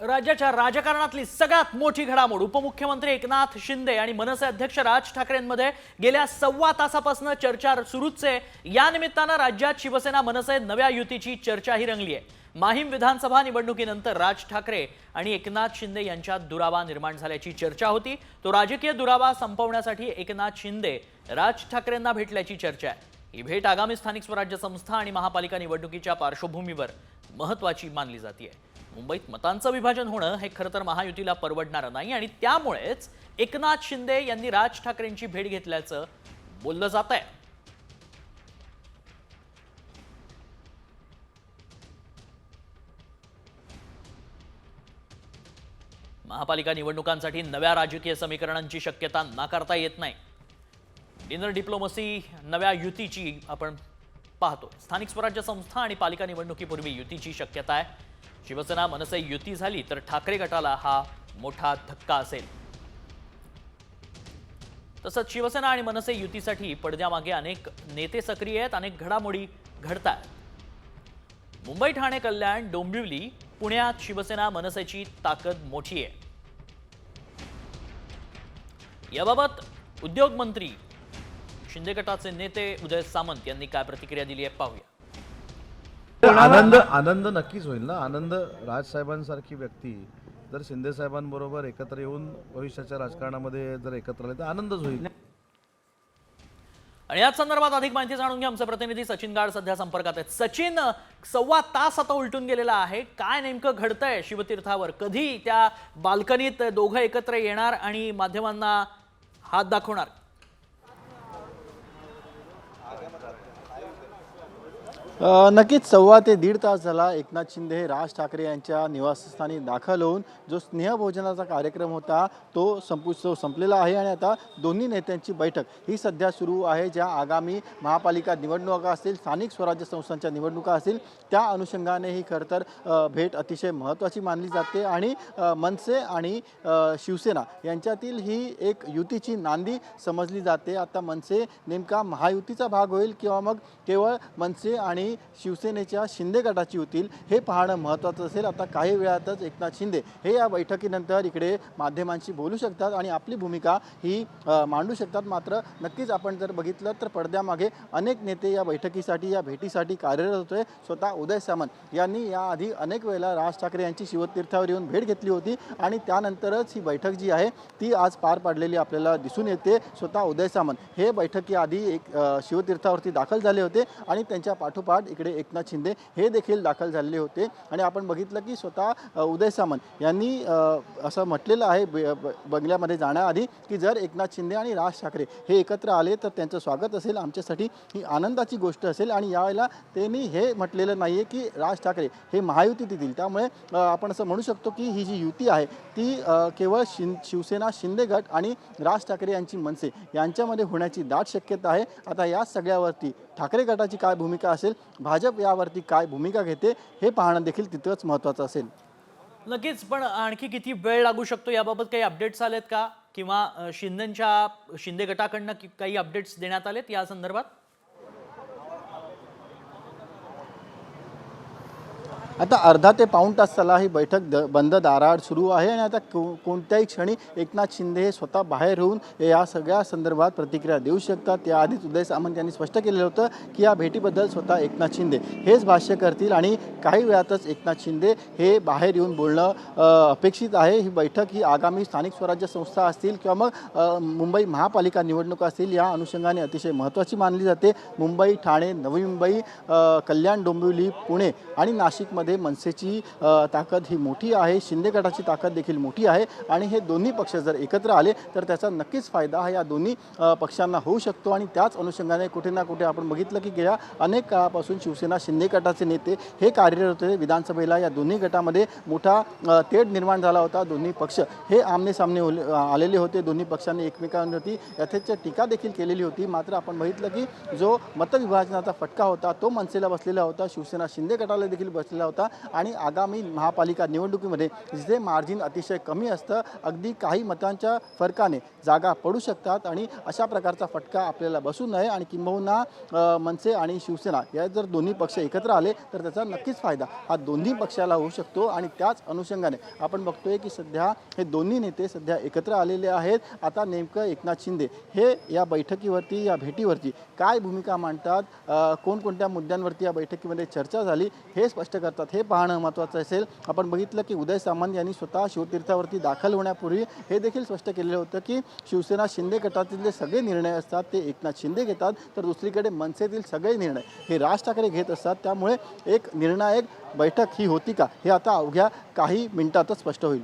राज्याच्या राजकारणातली सगळ्यात मोठी घडामोड. उपमुख्यमंत्री एकनाथ शिंदे आणि मनसे अध्यक्ष राज ठाकरेंमध्ये गेल्या सव्वा तासापासून चर्चा सुरूच. आहे या निमित्तानं राज्यात शिवसेना मनसे नव्या युतीची चर्चाही रंगली आहे माहीम विधानसभा निवडणुकीनंतर राज ठाकरे आणि एकनाथ शिंदे यांच्यात दुरावा निर्माण झाल्याची चर्चा होती. तो राजकीय दुरावा संपवण्यासाठी एकनाथ शिंदे राज ठाकरेंना भेटल्याची चर्चा आहे. ही भेट आगामी स्थानिक स्वराज्य संस्था आणि महापालिका निवडणुकीच्या पार्श्वभूमीवर महत्वाची मानली जाते मुंबईत मतांचं विभाजन होणं हे खरं तर महायुतीला परवडणारं नाही आणि त्यामुळेच एकनाथ शिंदे यांनी राज ठाकरेंची भेट घेतल्याचं बोललं जात आहे महापालिका निवडणुकांसाठी नव्या राजकीय समीकरणांची शक्यता नाकारता येत नाही. डिनर डिप्लोमसी नव्या युतीची आपण पाहतो. स्थानिक स्वराज्य संस्था आणि पालिका निवडणुकीपूर्वी युतीची शक्यता आहे. शिवसेना मनसे युती झाली तर ठाकरे गटाला हा मोठा धक्का असेल. तसंच शिवसेना आणि मनसे युतीसाठी पडद्यामागे अनेक नेते सक्रिय आहेत अनेक घडामोडी घडतात मुंबई ठाणे कल्याण डोंबिवली पुण्यात शिवसेना मनसेची ताकद मोठी आहे. याबाबत उद्योग मंत्री शिंदे गटाचे नेते उदय सामंत यांनी काय प्रतिक्रिया दिली आहे पाहूया. आनंद आनंद नक्कीच होईल ना. आनंद राजसाहेबांसारखी व्यक्ती जर शिंदे साहेबांबरोबर एकत्र येऊन भविष्याच्या राजकारणामध्ये जर एकत्र आले तर आनंदच होईल. आणि याच संदर्भात अधिक माहिती जाणून घ्या. आमचे प्रतिनिधी सचिन गाड सध्या संपर्कात आहेत. सचिन सव्वा तास आता उलटून गेलेला आहे. काय नेमकं घडतंय शिवतीर्थावर? कधी त्या बाल्कनीत दोघं एकत्र येणार आणि माध्यमांना हात दाखवणार? नक्कीच सव्वा ते दीड तास झाला एकनाथ शिंदे हे राज ठाकरे यांच्या निवासस्थानी दाखल होऊन जो स्नेहभोजनाचा कार्यक्रम होता तो संपू संपलेला आहे आणि आता दोन्ही नेत्यांची बैठक ही सध्या सुरू आहे. ज्या आगामी महापालिका निवडणुका असतील स्थानिक स्वराज्य संस्थांच्या निवडणुका असतील त्या अनुषंगाने ही खरं तर भेट अतिशय महत्त्वाची मानली जाते. आणि मनसे आणि शिवसेना यांच्यातील ही एक युतीची नांदी समजली जाते. आता मनसे नेमका महायुतीचा भाग होईल किंवा मग केवळ मनसे आणि शिवसेनेच्या शिंदे गटाची होतील हे पाहणं महत्त्वाचं असेल. आता काही वेळातच एकनाथ शिंदे हे या बैठकीनंतर इकडे माध्यमांशी बोलू शकतात आणि आपली भूमिका ही मांडू शकतात. मात्र नक्कीच आपण जर बघितलं तर पडद्यामागे अनेक नेते या बैठकीसाठी या भेटीसाठी कार्यरत होते. स्वतः उदय सामंत यांनी याआधी अनेक वेळेला राज ठाकरे यांची शिवतीर्थावर येऊन भेट घेतली होती आणि त्यानंतरच ही बैठक जी आहे ती आज पार पाडलेली आपल्याला दिसून येते. स्वतः उदय सामंत हे बैठकीआधी एक शिवतीर्थावरती दाखल झाले होते आणि त्यांच्या पाठोपाठ इकडे एकनाथ शिंदे हे देखील दाखल झालेले होते. आणि आपण बघितलं की स्वतः उदय सामंत यांनी असं म्हटलेलं आहे बंगल्यामध्ये जाण्याआधी की जर एकनाथ शिंदे आणि राज ठाकरे हे एकत्र आले तर त्यांचं स्वागत असेल आमच्यासाठी ही आनंदाची गोष्ट असेल. आणि यावेळेला त्यांनी हे म्हटलेलं नाही आहे की राज ठाकरे हे महायुती देतील त्यामुळे आपण असं म्हणू शकतो की ही जी युती आहे ती केवळ शिं शिवसेना शिंदे गट आणि राज ठाकरे यांची मनसे यांच्यामध्ये होण्याची दाट शक्यता आहे. आता या सगळ्यावरती ठाकरे गटाची काय भूमिका असेल भाजप यावरती काय भूमिका घेते हे पाहणं देखील तितकंच महत्त्वाचं असेल. नक्कीच पण आणखी किती वेळ लागू शकतो याबाबत काही अपडेट्स आलेत का? किंवा शिंदेच्या शिंदे गटाकडनं काही अपडेट्स देण्यात आलेत या संदर्भात? आता अर्धा ते पाऊण तास चला ही बैठक द बंद दाराआड सुरू आहे आणि आता को कोणत्याही क्षणी एकनाथ शिंदे हे स्वतः बाहेर होऊन या सगळ्या संदर्भात प्रतिक्रिया देऊ शकतात. त्याआधीच उदय सामंत यांनी स्पष्ट केलेलं होतं की या भेटीबद्दल स्वतः एकनाथ शिंदे हेच भाष्य करतील आणि काही वेळातच एकनाथ शिंदे हे बाहेर येऊन बोलणं अपेक्षित आहे. ही बैठक ही आगामी स्थानिक स्वराज्य संस्था असतील किंवा मग मुंबई महापालिका निवडणुका असतील या अनुषंगाने अतिशय महत्त्वाची मानली जाते. मुंबई ठाणे नवी मुंबई कल्याण डोंबिवली पुणे आणि नाशिकमध्ये मनसेची ताकद ही मोठी आहे शिंदे गटाची ताकद देखील मोठी आहे आणि हे दोन्ही पक्ष जर एकत्र आले तर त्याचा नक्कीच फायदा हा या दोन्ही पक्षांना होऊ शकतो. आणि त्याच अनुषंगाने कुठे ना कुठे आपण बघितलं की गेल्या अनेक काळापासून शिवसेना शिंदे गटाचे नेते हे कार्यरत होते. विधानसभेला या दोन्ही गटामध्ये मोठा तेढ निर्माण झाला होता. दोन्ही पक्ष हे आमने सामने आलेले होते. दोन्ही पक्षांनी एकमेकांवरती यथेच्छ टीका देखील केलेली होती. मात्र आपण बघितलं की जो मतविभाजनाचा फटका होता तो मनसेला बसलेला होता. शिवसेना शिंदे गटाला देखील बसलेला होता. होता आणि आगामी महापालिका निवडणुकीमध्ये जिथे मार्जिन अतिशय कमी असतं अगदी काही मतांच्या फरकाने जागा पडू शकतात आणि अशा प्रकारचा फटका आपल्याला बसू नये आणि किंबहुना मनसे आणि शिवसेना या जर दोन्ही पक्ष एकत्र आले तर त्याचा नक्कीच फायदा हा दोन्ही पक्षाला होऊ शकतो आणि त्याच अनुषंगाने आपण बघतोय की सध्या हे दोन्ही नेते सध्या एकत्र आलेले आहेत. आता नेमकं एकनाथ शिंदे हे या बैठकीवरती या भेटीवरती काय भूमिका मांडतात? कोणकोणत्या मुद्द्यांवरती या बैठकीमध्ये चर्चा झाली? हे स्पष्ट करतात हे पाहणं महत्त्वाचं असेल. आपण बघितलं की उदय सामंत यांनी स्वतः शिवतीर्थावरती दाखल होण्यापूर्वी हे देखील स्पष्ट केलेलं होतं की शिवसेना शिंदे गटातील जे सगळे निर्णय असतात ते एकनाथ शिंदे घेतात तर दुसरीकडे मनसेतील सगळे निर्णय हे राज ठाकरे घेत असतात. त्यामुळे एक निर्णायक बैठक ही होती का? हे आता अवघ्या काही मिनिटातच स्पष्ट होईल.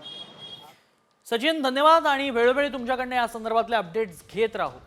सचिन धन्यवाद आणि वेळोवेळी तुमच्याकडनं या संदर्भातले अपडेट्स घेत राहू.